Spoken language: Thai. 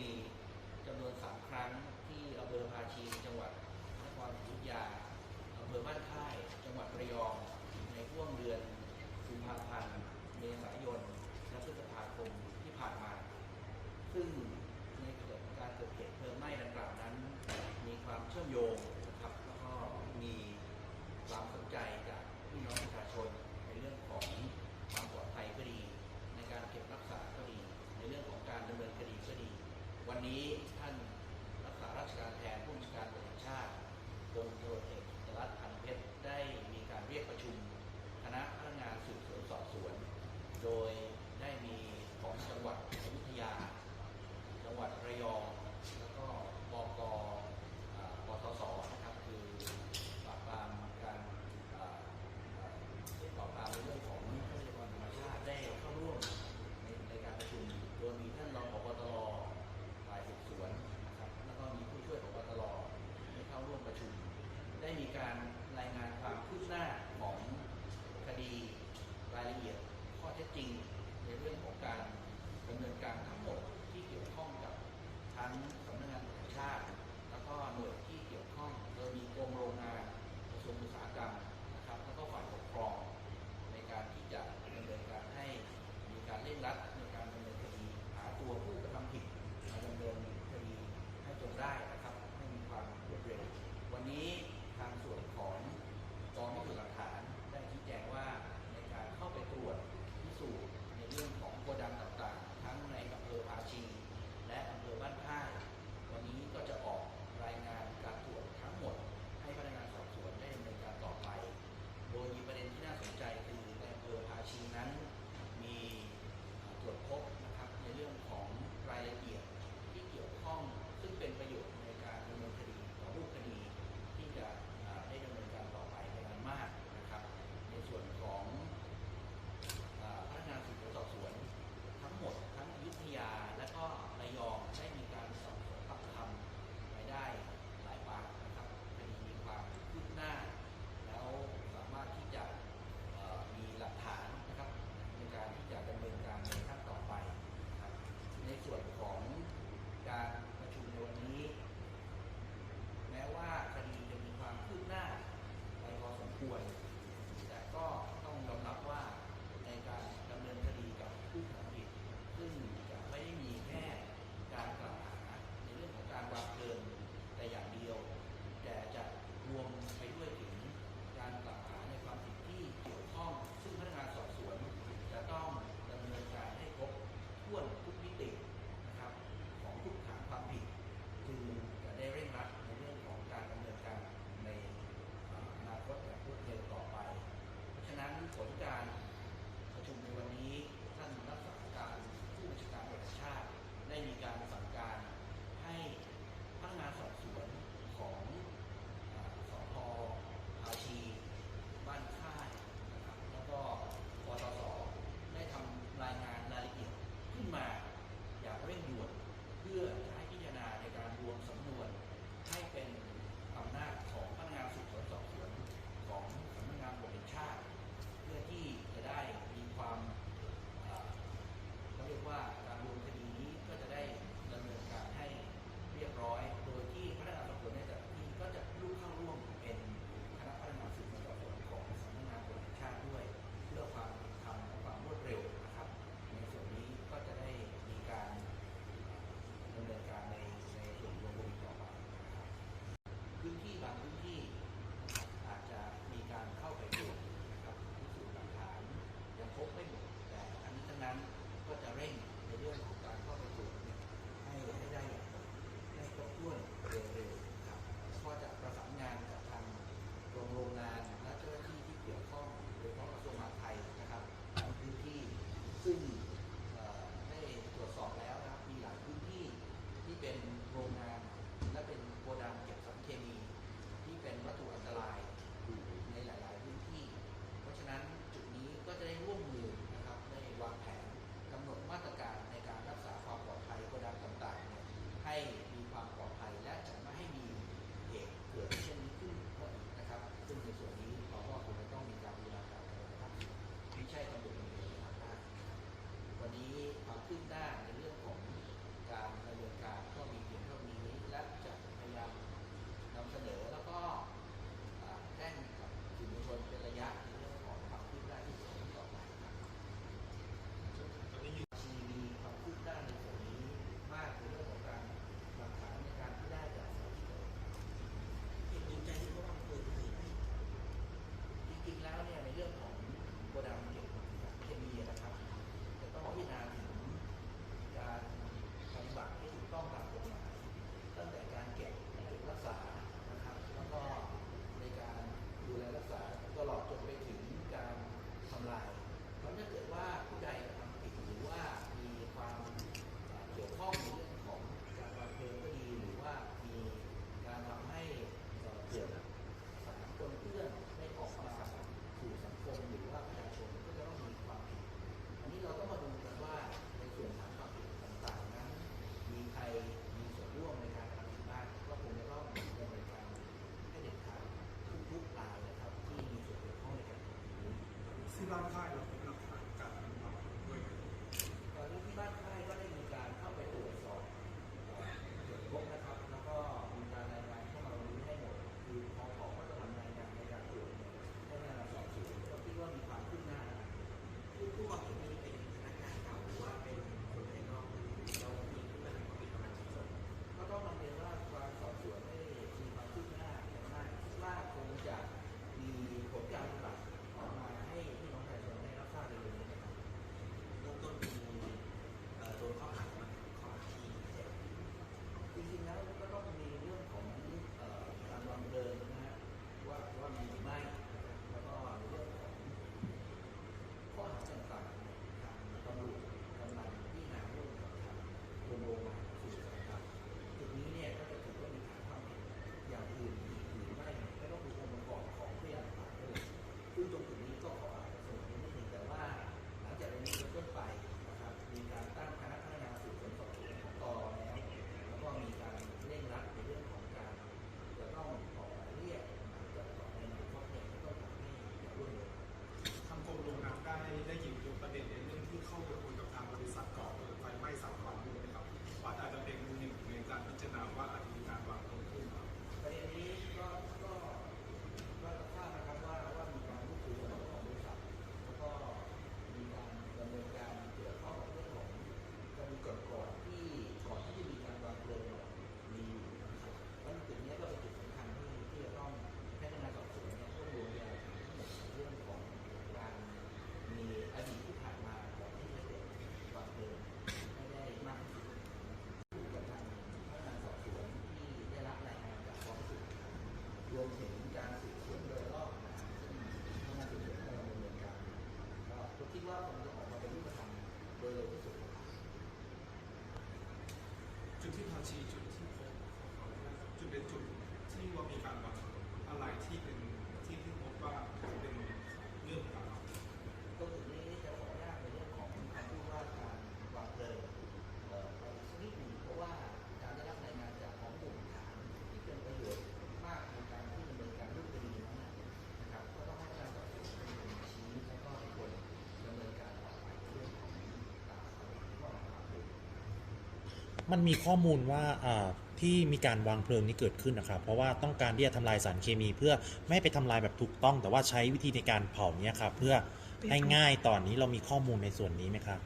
ณีจำนวนสามครั้งที่อำเภอภาชีจังหวัดนครศรีธรรมราชอำเภอบ้านค่าย จังหวัดระยอง ในช่วงเดือนกุมภาพันธ์เมษายนและพฤษภาคมที่ผ่านมา around the time. ชีจุดที่พบจุดเป็นจุดที่ว่ามีการวางอะไรที่เป็นที่ที่พบว่าเป็นเรื่องราวตรา ก็คือ มันมีข้อมูลว่าที่มีการวางเพลิงนี้เกิดขึ้นนะครับ เพราะว่าต้องการที่จะทำลายสารเคมี เพื่อไม่ไปทำลายแบบถูกต้อง แต่ว่าใช้วิธีในการเผาเนี้ยครับเพื่อให้ง่ายตอนนี้เรามีข้อมูลในส่วนนี้ไหมครับ